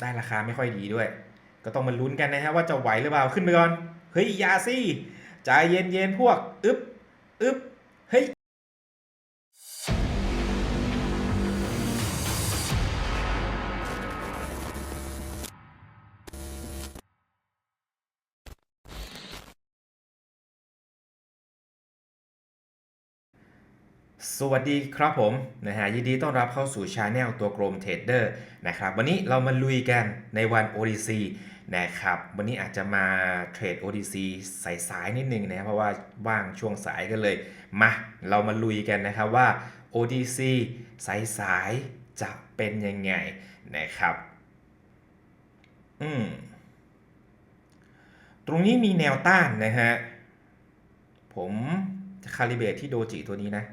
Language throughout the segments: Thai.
ได้ราคาไม่ค่อยดีด้วย ก็ต้องมาลุ้นกันนะฮะว่าจะไหวหรือเปล่าขึ้นไปก่อน เฮ้ยยาซี่ใจเย็นๆพวก อึ๊บ อึ๊บ สวัสดีครับผมนะฮะยินดีต้อนรับเข้าสู่ช anel ตัวกรมเทรดเดอร์นะครับวันนี้เรามาลุยกันในวัน ODC นะครับวันนี้อาจจะมาเทรด ODC สายสายๆนิดนึงนะเพราะว่าว่างช่วงสายกันเลยมาเรามาลุยกันนะครับว่า ODC สายสายๆจะเป็นยังไงนะครับอืมตรงนี้มีแนวต้านนะฮะผมจะคาลิเบตที่โดจิตัวนี้นะ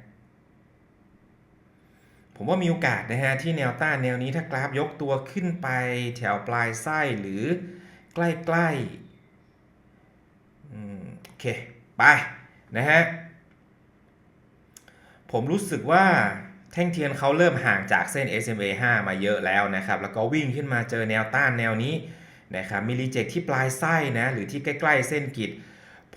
ผมว่ามีโอกาสนะฮะที่แนวต้านแนวนี้ถ้ากราฟยกตัวขึ้นไปแถวปลายไส้หรือใกล้ๆโอเค ไป นะฮะ ผมรู้สึกว่าแท่งเทียนเขาเริ่มห่างจากเส้น SMA 5 มาเยอะแล้วนะครับ แล้วก็วิ่งขึ้นมาเจอแนวต้านแนวนี้นะครับ มีรีเจ็คที่ปลายไส้นะ หรือที่ใกล้ๆเส้นกิด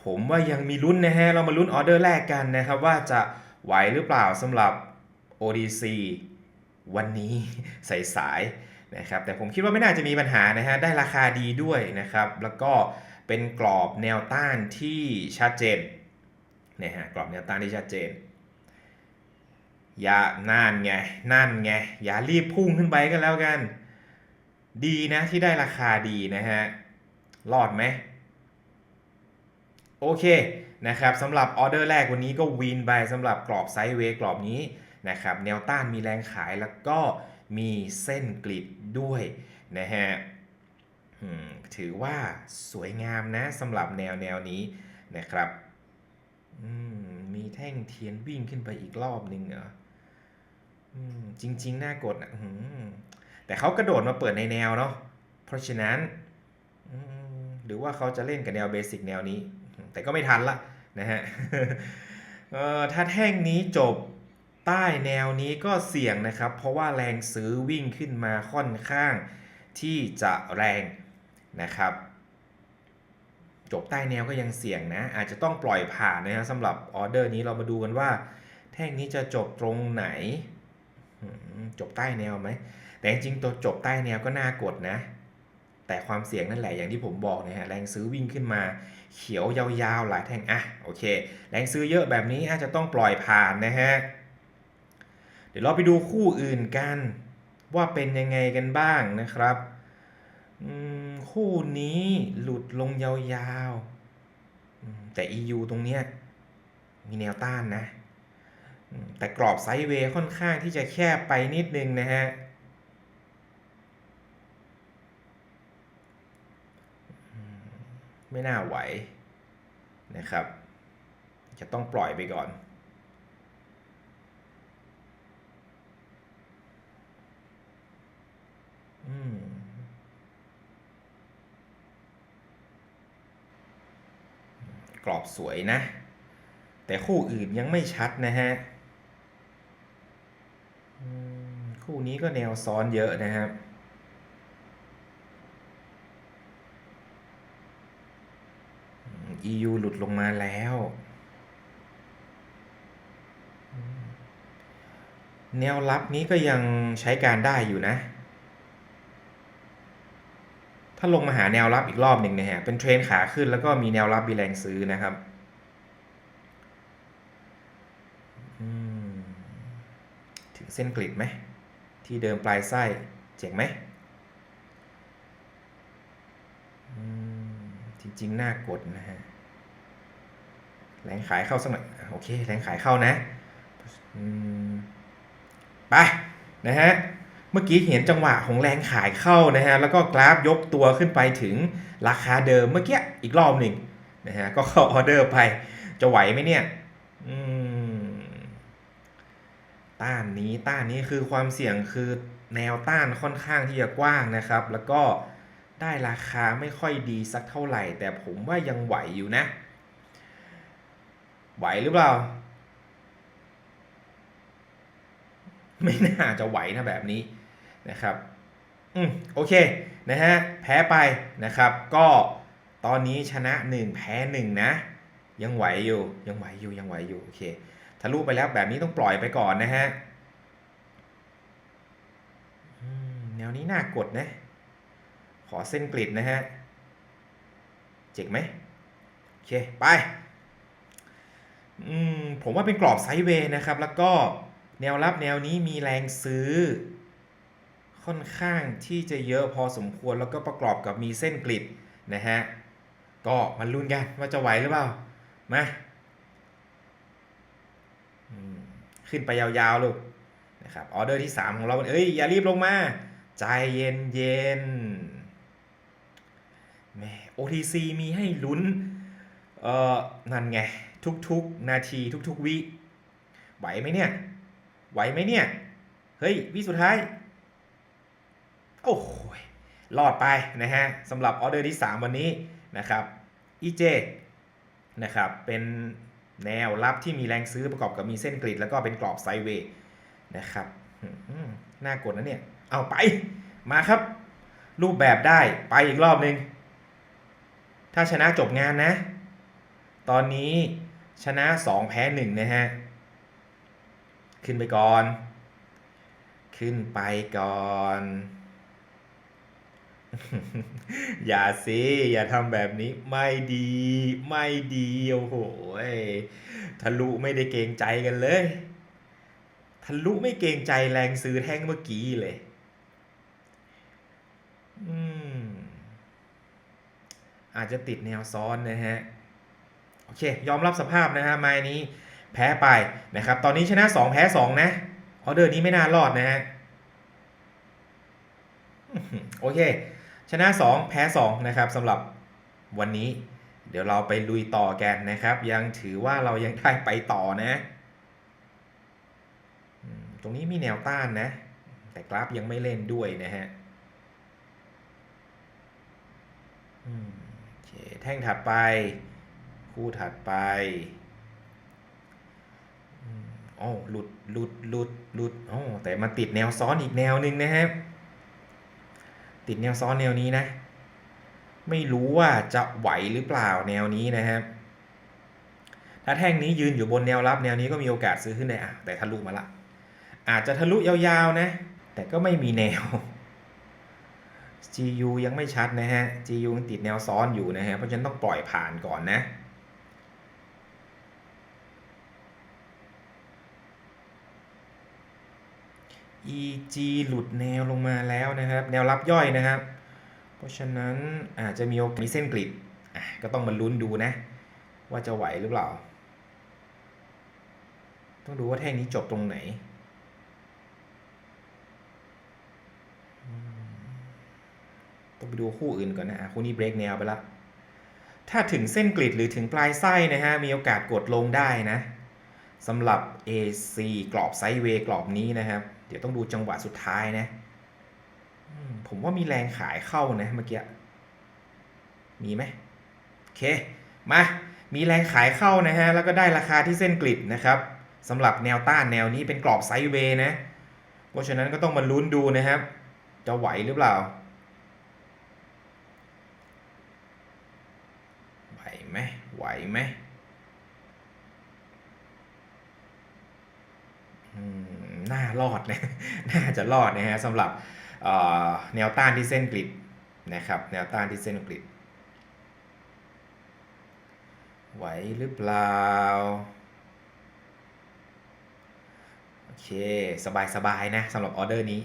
ผมว่ายังมีลุ้นนะฮะ เรามาลุ้นออเดอร์แรกกันนะครับ ว่าจะไหวหรือเปล่าสำหรับ ODC วันนี้สายๆนะครับแต่ผมคิดว่าไม่น่าจะมีปัญหานะฮะได้ราคาดีด้วยนะครับ แล้วก็เป็นกรอบแนวต้านที่ชัดเจนนะฮะกรอบแนวต้านที่ชัดเจนอย่านั่นไงนั่นไงอย่ารีบพุ่งขึ้นไปกันแล้วกัน ดีนะที่ได้ราคาดีนะฮะรอดไหมโอเคนะครับสำหรับออเดอร์แรกวันนี้ก็วินไปสำหรับกรอบไซด์เวย์กรอบนี้ นะครับแนวต้านมีแรงขายแล้วก็มีเส้นกลิดด้วยนะฮะถือว่าสวยงามนะสำหรับแนวแนวนี้นะครับมมีแท่งเทียนวิ่งขึ้นไปอีกรอบหนึ่งเหรอจริง ๆ น่ากดนะแต่เขากระโดดมาเปิดในแนวเนาะเพราะฉะนั้นหรือว่าเขาจะเล่นกับแนวเบสิกแนวนี้ แต่ก็ไม่ทันละนะฮะถ้าแท่งนี้จบ ใต้แนวนี้ก็เสี่ยงนะครับ เพราะว่าแรงซื้อวิ่งขึ้นมาค่อนข้างที่จะแรงนะครับจบใต้แนวก็ยังเสี่ยงนะ อาจจะต้องปล่อยผ่านนะฮะสำหรับออเดอร์นี้เรามาดูกันว่า แท่งนี้จะจบตรงไหน จบใต้แนวไหม แต่จริงตัวจบใต้แนวก็น่ากดนะ แต่ความเสี่ยงนั่นแหละอย่างที่ผมบอกนะฮะแรงซื้อวิ่งขึ้นมา เขียวยาวๆหลายแท่งอะโอเค แรงซื้อเยอะแบบนี้อาจจะต้องปล่อยผ่านนะฮะ เดี๋ยวเราไปดูคู่อื่นกัน ว่าเป็นยังไงกันบ้างนะครับคู่นี้หลุดลงยาวๆ แต่ EU ตรงเนี้ยมีแนวต้านนะ แต่กรอบไซด์เวย์ค่อนข้างที่จะแคบไปนิดนึงนะฮะไม่น่าไหวนะครับ จะต้องปล่อยไปก่อน กรอบสวยนะ แต่คู่อื่นยังไม่ชัดนะฮะคู่นี้ก็แนวซ้อนเยอะนะครับ EU หลุดลงมาแล้ว แนวรับนี้ก็ยังใช้การได้อยู่นะ ถ้าลงมาหาแนวรับอีกรอบหนึ่งนะฮะ เป็นเทรนขาขึ้นแล้วก็มีแนวรับมีแรงซื้อนะครับถึงเส้นกริดไหม ที่เดิมปลายไส้เจ๋งไหมมจริงๆ น่ากดนะฮะ แรงขายเข้าสักหน่อยโอเค แรงขายเข้านะไปนะฮะ เมื่อกี้เห็นจังหวะของแรงขายเข้านะฮะแล้วก็กราฟยกตัวขึ้นไปถึงราคาเดิมเมื่อกี้อีกรอบหนึ่งนะฮะก็เข้าออเดอร์ไปจะไหวไหมเนี่ยอืมต้านนี้ต้านนี้คือความเสี่ยงคือแนวต้านค่อนข้างที่จะกว้างนะครับ แล้วก็ได้ราคาไม่ค่อยดีสักเท่าไหร่ แต่ผมว่ายังไหวอยู่นะ ไหวหรือเปล่า ไม่น่าจะไหวนะแบบนี้ นะครับอืมโอเคนะฮะแพ้ไปนะครับ ก็ตอนนี้ชนะ 1 แพ้ 1 นะ ยังไหวอยู่ยังไหวอยู่ยังไหวอยู่โอเคทะลุไปแล้วแบบนี้ต้องปล่อยไปก่อนนะฮะอืมแนวนี้น่ากดนะ ขอเส้นกริดนะฮะ เจ๋งไหมโอเค ไปอืมผมว่าเป็นกรอบไซด์เวย์นะครับ แล้วก็แนวรับแนวนี้มีแรงซื้อ ค่อนข้างที่จะเยอะพอสมควรแล้วก็ประกอบกับมีเส้นกริดนะฮะก็มาลุ้นกันว่าจะไหวหรือเปล่ามาขึ้นไปยาวๆลูกนะครับออเดอร์ที่ 3 ของเราเอ้ยอย่ารีบลงมา ใจเย็นเย็นๆแม่ OTC มีให้ลุ้น เอ่อ นั่นไง ทุกๆ นาทีทุกๆ วิ ไหวไหมเนี่ย ไหวไหมเนี่ย เฮ้ย วิสุดท้าย โอ้โหยรอดไปนะฮะสำหรับออเดอร์ที่ 3 วันนี้นะครับ EJ นะครับเป็นแนวรับที่มีแรงซื้อประกอบกับมีเส้นกริดแล้วก็เป็นกรอบไซด์เวย์นะครับน่ากดนะเนี่ย เอาไปมาครับ รูปแบบได้ไปอีกรอบหนึ่งถ้าชนะจบงานนะ ตอนนี้ชนะ 2 แพ้ 1 นะฮะ ขึ้นไปก่อน ขึ้นไปก่อน อย่าสิอย่าทำแบบนี้ไม่ดี ไม่ดีโอ้โหทะลุไม่ได้เกรงใจกันเลยทะลุไม่เกรงใจแรงซื้อแท่งเมื่อกี้เลยอืมอาจจะติดแนวซ้อนนะฮะ โอเค ยอมรับสภาพนะฮะไม้นี้แพ้ไปนะครับ ตอนนี้ชนะ 2 แพ้ 2 นะออเดอร์นี้ไม่น่ารอดนะฮะ โอเค ชนะ 2 แพ้ 2 นะครับสำหรับวันนี้ เดี๋ยวเราไปลุยต่อกันนะครับ ยังถือว่าเรายังได้ไปต่อนะตรงนี้มีแนวต้านนะ แต่กราฟยังไม่เล่นด้วยนะฮะโอเคแท่งถัดไป คู่ถัดไปอ๋อหลุดหลุดหลุดหลุดอ๋อแต่มาติดแนวซ้อนอีกแนวหนึ่งนะครับ ติดแนวซ้อนแนวนี้นะ ไม่รู้ว่าจะไหวหรือเปล่าแนวนี้นะครับถ้าแท่งนี้ยืนอยู่บนแนวรับแนวนี้ก็มีโอกาสซื้อขึ้นได้อะแต่ทะลุมาละ อาจจะทะลุยาวๆนะ แต่ก็ไม่มีแนว GU ยังไม่ชัดนะฮะ GU ยังติดแนวซ้อนอยู่นะฮะเพราะฉะนั้นต้องปล่อยผ่านก่อนนะ EG หลุดแนวลงมาแล้วนะครับ แนวรับย่อยนะครับ เพราะฉะนั้นอาจจะมีโอกาสมีเส้นกริดก็ต้องมาลุ้นดูนะ ว่าจะไหวหรือเปล่า ต้องดูว่าแท่งนี้จบตรงไหนต้องไปดูคู่อื่นก่อนนะอะคู่นี้เบรกแนวไปละ ถ้าถึงเส้นกริดหรือถึงปลายไส้นะฮะ มีโอกาสกดลงได้นะสำหรับ AC กรอบไซด์เวย์กรอบนี้นะครับ เดี๋ยวต้องดูจังหวะสุดท้ายนะผมว่ามีแรงขายเข้านะเมื่อกี้ มีไหมโอเค มา มีแรงขายเข้านะฮะ แล้วก็ได้ราคาที่เส้นกริดนะครับสำหรับแนวต้านแนวนี้เป็นกรอบไซด์เวย์นะ เพราะฉะนั้นก็ต้องมาลุ้นดูนะครับ จะไหวหรือเปล่า ไหวไหมไหวไหมอืมารอดนะน่าจะรอดนะฮะสำหรับแนวต้านที่เส้นกริดนะครับแนวต้านที่เส้นกริดไหวหรือเปล่าโอเคสบายๆนะสำหรับออเดอร์นี้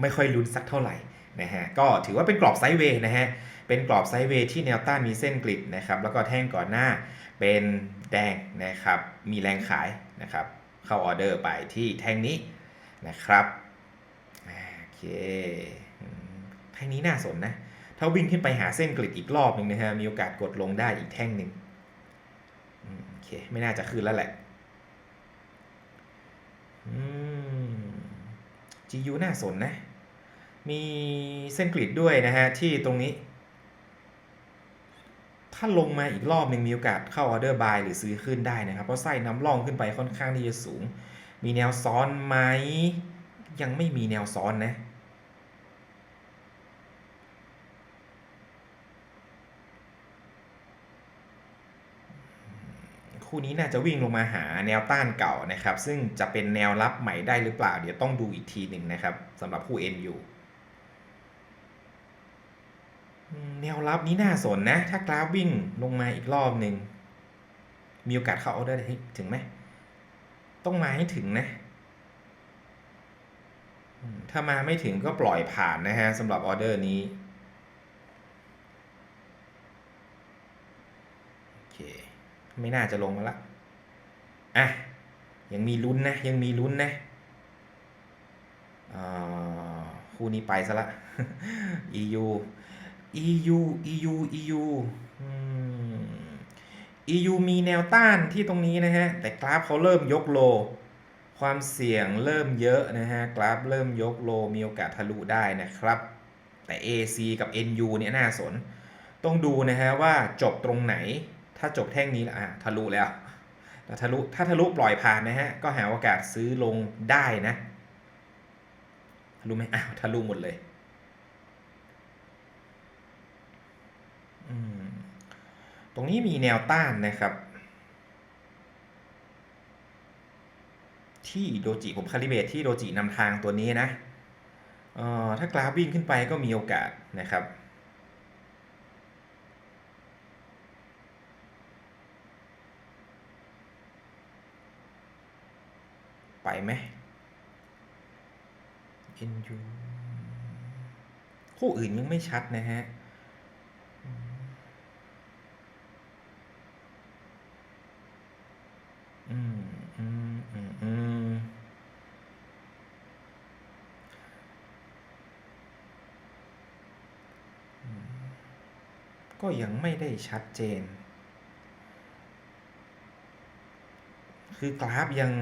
ไม่ค่อยลุ้นสักเท่าไหร่นะฮะก็ถือว่าเป็นกรอบไซด์เวย์นะฮะเป็นกรอบไซด์เวย์ที่แนวต้านมีเส้นกริดนะครับแล้วก็แท่งก่อนหน้าเป็นแดงนะครับมีแรงขายนะครับเข้าออเดอร์ไปที่แท่งนี้ นะครับโอเคแท่งนี้น่าสนนะ ถ้าวิ่งขึ้นไปหาเส้นกริดอีกรอบหนึ่งนะฮะ มีโอกาสกดลงได้อีกแท่งหนึ่งโอเค ไม่น่าจะขึ้นแล้วแหละอืม GU น่าสนนะ มีเส้นกริดด้วยนะฮะ ที่ตรงนี้ ถ้าลงมาอีกรอบหนึ่งมีโอกาสเข้าออเดอร์บายหรือซื้อขึ้นได้นะครับ เพราะไส้น้ำร่องขึ้นไปค่อนข้างที่จะสูง มีแนวซ้อนไหม ยังไม่มีแนวซ้อนนะ คู่นี้น่าจะวิ่งลงมาหาแนวต้านเก่านะครับ ซึ่งจะเป็นแนวรับใหม่ได้หรือเปล่า เดี๋ยวต้องดูอีกทีหนึ่งนะครับสำหรับคู่ NU แนวรับนี้น่าสนนะ ถ้ากราฟวิ่งลงมาอีกรอบหนึ่งมีโอกาสเข้าออเดอร์ถึงไหม ต้องมาให้ถึงนะถ้ามาไม่ถึงก็ปล่อยผ่านนะฮะสำหรับออเดอร์นี้โอเคไม่น่าจะลงมาละอะยังมีลุ้นนะ ยังมีลุ้นนะคู่นี้ไปซะละ EU EU EU EU อืม EU มีแนวต้านที่ตรงนี้นะฮะ แต่กราฟเขาเริ่มยกโล ความเสี่ยงเริ่มเยอะนะฮะ กราฟเริ่มยกโลมีโอกาสทะลุได้นะครับ แต่ AC กับ NU เนี่ยน่าสน ต้องดูนะฮะว่าจบตรงไหน ถ้าจบแท่งนี้อะทะลุแล้วแต่ทะลุถ้าทะลุปล่อยผ่านนะฮะ ก็หาโอกาสซื้อลงได้นะทะลุไหมอ้าวทะลุหมดเลย อืม ตรงนี้มีแนวต้านนะครับ ที่โดจิผมคาลิเบตที่โดจินำทางตัวนี้นะออถ้ากราฟวิ่งขึ้นไปก็มีโอกาสนะครับ ไปไหม NU คู่อื่นยังไม่ชัดนะฮะ อืมอืมอืมอืมอืมก็ ยังไม่ได้ชัดเจน คือกราฟยัง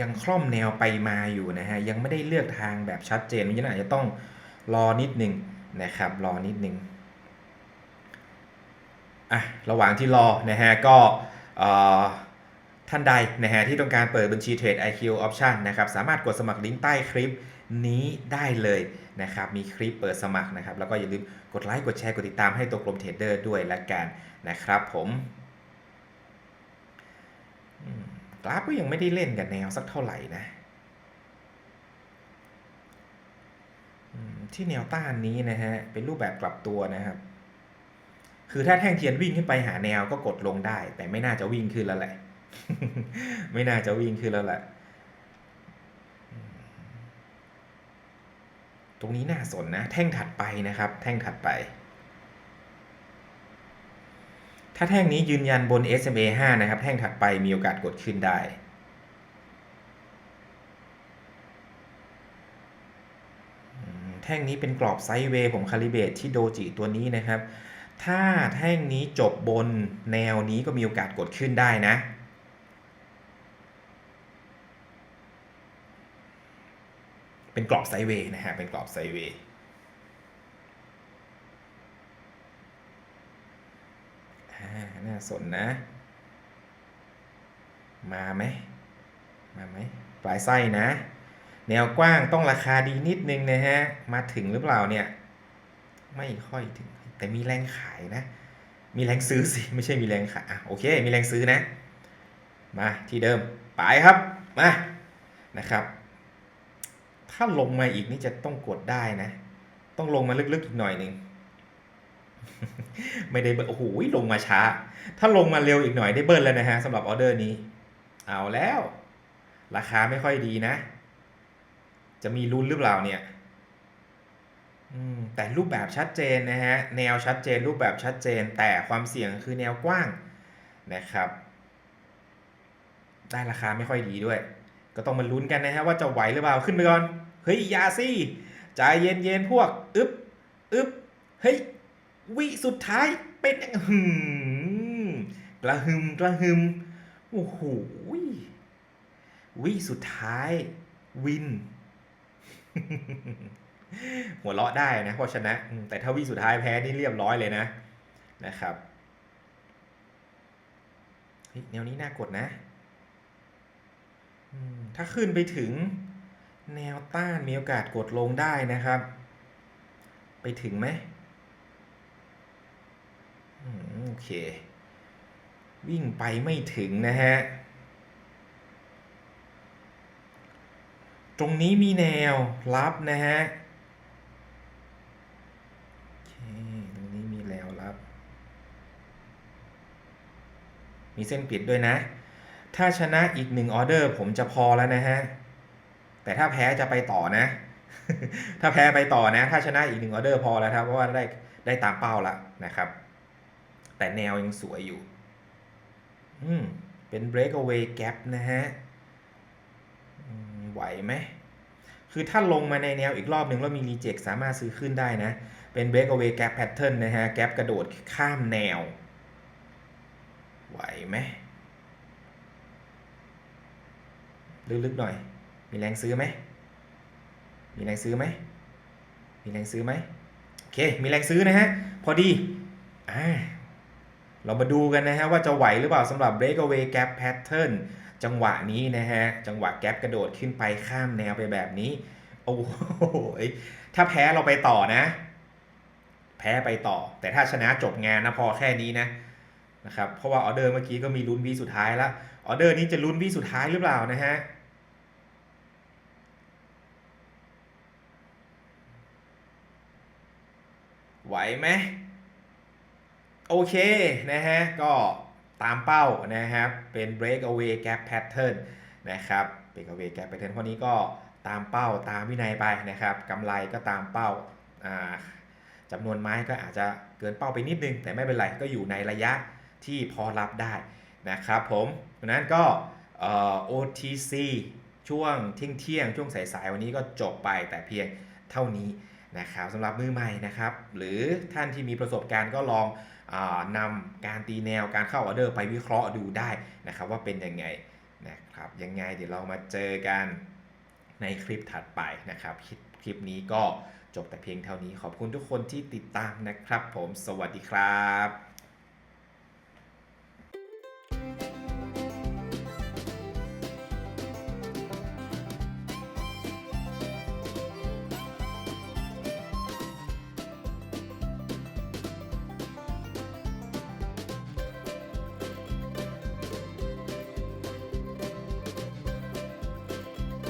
ยังคล่อมแนวไปมาอยู่นะฮะ ยังไม่ได้เลือกทางแบบชัดเจนมันอาจจะต้องรอนิดหนึ่งนะครับ รอนิดหนึ่งอะระหว่างที่รอนะฮะก็ท่านใดนะฮะที่ต้องการเปิดบัญชีเทรด IQ Option นะครับ สามารถกดสมัครลิงก์ใต้คลิปนี้ได้เลย นะครับ มีคลิปเปิดสมัครนะครับ แล้วก็อย่าลืมกดไลค์กดแชร์กดติดตามให้ตัวกลมเทรดเดอร์ด้วยละกันนะครับผมกราฟก็ยังไม่ได้เล่นกับแนวสักเท่าไหร่นะที่แนวต้านนี้นะฮะ เป็นรูปแบบกลับตัวนะครับ คือถ้าแท่งเทียนวิ่งขึ้นไปหาแนวก็กดลงได้ แต่ไม่น่าจะวิ่งขึ้นแล้วแหละ ไม่น่าจะวิ่งขึ้นแล้วแหละ ตรงนี้น่าสนนะ แท่งถัดไปนะครับ แท่งถัดไป ถ้าแท่งนี้ยืนยันบน SMA 5 นะครับ แท่งถัดไปมีโอกาสกดขึ้นได้แท่งนี้เป็นกรอบไซด์เวย์ผมคาลิเบตที่โดจิตัวนี้นะครับ ถ้าแท่งนี้จบบนแนวนี้ก็มีโอกาสกดขึ้นได้นะ เป็นกรอบไซด์เวย์นะฮะ เป็นกรอบไซด์เวย์อ่าน่าสนนะ มาไหม มาไหม ปลายไส้นะ แนวกว้างต้องราคาดีนิดนึงนะฮะ มาถึงหรือเปล่าเนี่ย ไม่ค่อยถึง แต่มีแรงขายนะ มีแรงซื้อสิ ไม่ใช่มีแรงขายอะโอเค มีแรงซื้อนะ มาที่เดิม ไปครับ มา นะครับ ถ้าลงมาอีกนี่จะต้องกดได้นะ ต้องลงมาลึกๆอีกหน่อยหนึ่งไม่ได้เบิร์โอ้โหลงมาช้า ถ้าลงมาเร็วอีกหน่อยได้เบิร์แล้วนะฮะสำหรับออเดอร์นี้ เอาแล้ว ราคาไม่ค่อยดีนะ จะมีลุ้นหรือเปล่าเนี่ยอืมแต่รูปแบบชัดเจนนะฮะ แนวชัดเจน รูปแบบชัดเจน แต่ความเสี่ยงคือแนวกว้างนะครับ ได้ราคาไม่ค่อยดีด้วย ก็ต้องมาลุ้นกันนะฮะว่าจะไหวหรือเปล่าขึ้นไปก่อนเฮ้ยยาสิใจเย็นเย็นๆพวกอึบอึบเฮ้ยวิสุดท้ายเป็นหืมกระหึมกระหึมโอ้โหวิสุดท้ายวิน หัวเราะได้นะเพราะชนะ แต่ถ้าวิสุดท้ายแพ้นี่เรียบร้อยเลยนะนะครับเฮ้ยแนวนี้น่ากดนะ ถ้าขึ้นไปถึงแนวต้านมีโอกาสกดลงได้นะครับ ไปถึงไหมโอเค วิ่งไปไม่ถึงนะฮะ ตรงนี้มีแนวรับนะฮะโอเคตรงนี้มีแนวรับ มีเส้นปิดด้วยนะ ถ้าชนะอีกหนึ่งออเดอร์ผมจะพอแล้วนะฮะ แต่ถ้าแพ้จะไปต่อนะ ถ้าแพ้ไปต่อนะ ถ้าชนะอีกหนึ่งออเดอร์พอแล้วครับเพราะว่าได้ได้ตามเป้าแล้วนะครับ แต่แนวยังสวยอยู่ อืม เป็น breakaway gap นะฮะไหวไหม คือถ้าลงมาในแนวอีกรอบหนึ่งแล้วมี reject สามารถซื้อขึ้นได้นะ เป็น breakaway gap pattern นะฮะ gap กระโดดข้ามแนว ไหวไหม ลึกๆหน่อย มีแรงซื้อไหม มีแรงซื้อไหม มีแรงซื้อไหมโอเค มีแรงซื้อนะฮะ พอดี อ่า เรามาดูกันนะฮะว่าจะไหวหรือเปล่าสำหรับ breakaway gap pattern จังหวะนี้นะฮะ จังหวะแก p กระโดดขึ้นไปข้ามแนวไปแบบนี้ โอ้โหถ้าแพ้เราไปต่อนะ แพ้ไปต่อ แต่ถ้าชนะจบงานนะพอแค่นี้นะนะครับ เพราะว่าออเดอร์เมื่อกี้ก็มีลุ้นวีสุดท้ายแล้วออเดอร์นี้จะลุ้นวีสุดท้ายหรือเปล่านะฮะ ไหวไหมโอเคนะฮะก็ตามเป้านะครับเป็น breakaway gap pattern นะครับ breakaway gap pattern ข้อนี้ก็ตามเป้าตามวินัยไปนะครับกำไรก็ตามเป้าจำนวนไม้ก็อาจจะเกินเป้าไปนิดนึง แต่ไม่เป็นไรก็อยู่ในระยะที่พอรับได้นะครับผมเพราะฉะนั้นก็เอ่อ OTC ช่วงเที่ยงเที่ยงช่วงสายๆวันนี้ก็จบไปแต่เพียงเท่านี้ นะครับสำหรับมือใหม่นะครับ หรือท่านที่มีประสบการณ์ก็ลองอนำการตีแนวการเข้าออเดอร์ไปวิเคราะห์ดูได้นะครับ ว่าเป็นยังไงนะครับยังไงเดี๋ยวเรามาเจอกันในคลิปถัดไปนะครับคลคลิปนี้ก็จบแต่เพียงเท่านี้ขอบคุณทุกคนที่ติดตามนะครับ ผมสวัสดีครับ